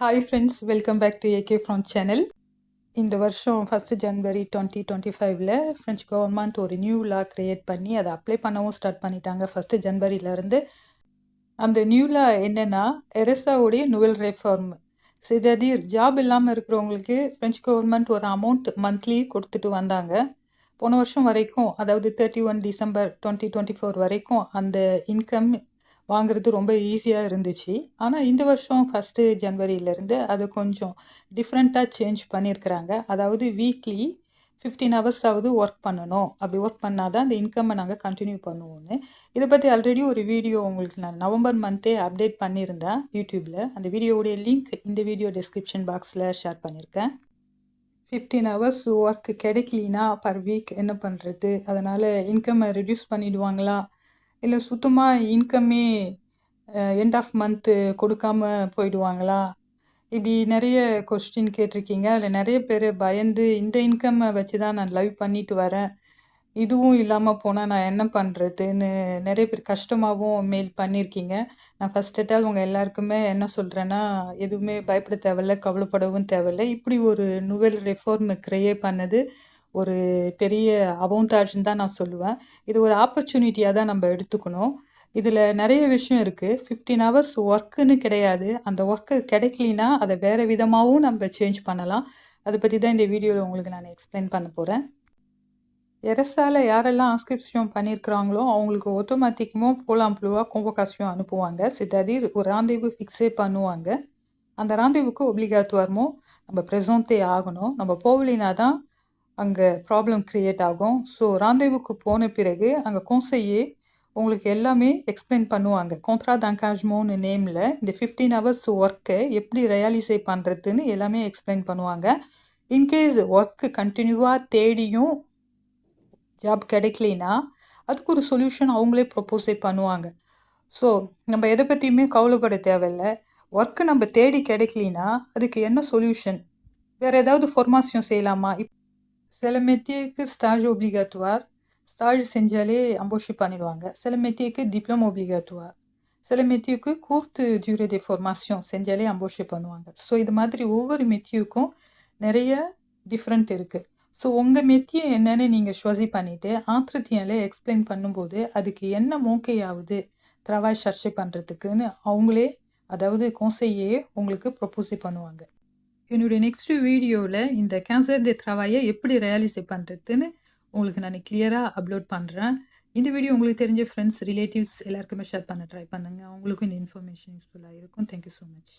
Hi friends welcome back to AK from channel இந்த வருஷம் first January twenty twenty ஃபைவ்ல French government ஒரு new law create பண்ணி அதை அப்ளை பண்ணவும் ஸ்டார்ட் பண்ணிட்டாங்க. ஃபஸ்ட்டு ஜனவரியிலேருந்து அந்த நியூ லா என்னென்னா எரெசாவுடைய நுவல் ரெஃபார்ம் சிததீர் ஜாப் இல்லாமல் இருக்கிறவங்களுக்கு ஃப்ரெஞ்ச் கவர்மெண்ட் ஒரு அமௌண்ட் மந்த்லி கொடுத்துட்டு வந்தாங்க. போன வருஷம் வரைக்கும் அதாவது thirty one December twenty twenty four வரைக்கும் அந்த இன்கம் வாங்குறது ரொம்ப ஈஸியாக இருந்துச்சு. ஆனால் இந்த வருஷம் ஃபஸ்ட்டு ஜனவரியிலேருந்து அது கொஞ்சம் டிஃப்ரெண்ட்டாக சேஞ்ச் பண்ணியிருக்கிறாங்க அதாவது வீக்லி ஃபிஃப்டீன் ஹவர்ஸாவது ஒர்க் பண்ணணும். அப்படி ஒர்க் பண்ணால் தான் அந்த இன்கம்மை நாங்கள் கண்டினியூ பண்ணுவோன்னு இதை பற்றி ஆல்ரெடி ஒரு வீடியோ உங்களுக்கு நான் நவம்பர் மந்த்தே அப்டேட் பண்ணியிருந்தேன் யூடியூப்பில் அந்த வீடியோவுடைய லிங்க் இந்த வீடியோ டிஸ்கிரிப்ஷன் பாக்ஸில் ஷேர் பண்ணியிருக்கேன் ஃபிஃப்டீன் ஹவர்ஸ் ஒர்க் கிடைக்கலினா பர் வீக் என்ன பண்ணுறது அதனால் இன்கம்மை ரிடியூஸ் பண்ணிவிடுவாங்களா இல்லை சுத்தமாக இன்கம்மே எண்ட் ஆஃப் மந்த்து கொடுக்காம போயிடுவாங்களா? இப்படி நிறைய கொஸ்டின் கேட்டிருக்கீங்க. அதில் நிறைய பேர் பயந்து இந்த இன்கம்மை வச்சு தான் நான் லைவ் பண்ணிட்டு வரேன். இதுவும் இல்லாமல் போனால் நான் என்ன பண்ணுறதுன்னு நிறைய பேர் கஷ்டமாகவும் மெயில் பண்ணியிருக்கீங்க. நான் ஃபஸ்ட் எட்டால் உங்கள் எல்லாருக்குமே என்ன சொல்கிறேன்னா எதுவுமே பயப்பட தேவையில்ல கவலைப்படவும் தேவையில்ல. இப்படி ஒரு நுவல் ரெஃபார்ம் கிரியேட் பண்ணது ஒரு பெரிய அவோந்தாஜ்னு தான் நான் சொல்லுவேன். இது ஒரு ஆப்பர்ச்சுனிட்டியாக தான் நம்ம எடுத்துக்கணும். இதில் நிறைய விஷயம் இருக்குது ஃபிஃப்டீன் ஹவர்ஸ் ஒர்க்குன்னு கிடையாது. அந்த ஒர்க்கு கிடைக்கலினா அதை வேறு விதமாகவும் நம்ம சேஞ்ச் பண்ணலாம். அதை பற்றி தான் இந்த வீடியோவில் உங்களுக்கு நான் எக்ஸ்பிளைன் பண்ண போகிறேன் எரஸால் யாரெல்லாம் ஆஸ்கிரிப்ஷன் பண்ணியிருக்கிறாங்களோ அவங்களுக்கு ஆட்டோமேட்டிக்குமோ போலாம் ப்ளூவாக கோம்போகாசியம் அனுப்புவாங்க. சித்தாதி ஒரு ராந்தேவு ஃபிக்ஸே பண்ணுவாங்க. அந்த ராந்தேவுக்கு ஒப்ளிகாத்துவாரமோ நம்ம ப்ரெசோந்தே ஆகணும். நம்ம போகலினா தான் அங்கே ப்ராப்ளம் க்ரியேட் ஆகும். ஸோ ராந்தேவுக்கு போன பிறகு அங்கே கோன்சையே உங்களுக்கு எல்லாமே எக்ஸ்பிளைன் பண்ணுவாங்க. கோந்த்ரா தங்காஜ்மோன்னு நேமில் இந்த ஃபிஃப்டீன் ஹவர்ஸ் ஒர்க்கை எப்படி ரியலைசே பண்ணுறதுன்னு எல்லாமே எக்ஸ்பிளைன் பண்ணுவாங்க. இன்கேஸ் ஒர்க்கு கண்டினியூவாக தேடியும் ஜாப் கிடைக்கலனா அதுக்கு ஒரு சொல்யூஷன் அவங்களே ப்ரொப்போஸே பண்ணுவாங்க. ஸோ நம்ம எதை பற்றியுமே கவலைப்பட தேவையில்ல. ஒர்க்கு நம்ம தேடி கிடைக்கலினா அதுக்கு என்ன சொல்யூஷன் வேறு ஏதாவது ஃபார்மாசியம் செய்யலாமா? இப் சில மெத்தியக்கு ஸ்டாஜ் ஒப்ளிகாட்டுவார் ஸ்டாஜ் செஞ்சாலே அம்போஷி பண்ணிடுவாங்க. சில மெத்தியக்கு டிப்ளமோ ஒப்ளிகாட்டுவார் சில மெத்தியுக்கு கூர்த்து டியூரே de ஃபார்மாசியம் செஞ்சாலே அம்போஷி பண்ணுவாங்க. ஸோ இது மாதிரி ஒவ்வொரு மெத்தியுக்கும் நிறைய டிஃப்ரெண்ட் இருக்குது ஸோ உங்கள் மெத்தியை என்னென்னு நீங்கள் ஸ்வசி பண்ணிவிட்டு ஆத்திரத்தியால் எக்ஸ்பிளைன் பண்ணும்போது அதுக்கு என்ன மோக்கையாவது த்ரவாய் சர்ச்சை பண்ணுறதுக்குன்னு அவங்களே அதாவது கோசையே உங்களுக்கு ப்ரொப்போசி பண்ணுவாங்க. என்னுடைய நெக்ஸ்ட் வீடியோவில் இந்த கேன்சர் தி த்ரவாயை எப்படி ரியலைஸ் பண்ணுறதுன்னு உங்களுக்கு நான் கிளியராக அப்லோட் பண்ணுறேன் இந்த வீடியோ உங்களுக்கு தெரிஞ்ச ஃப்ரெண்ட்ஸ் ரிலேட்டிவ்ஸ் எல்லாருக்குமே ஷேர் பண்ண ட்ரை பண்ணுங்கள் அவங்களுக்கும் இந்த இன்ஃபர்மேஷன் யூஸ்ஃபுல்லாக இருக்கும். Thank you so much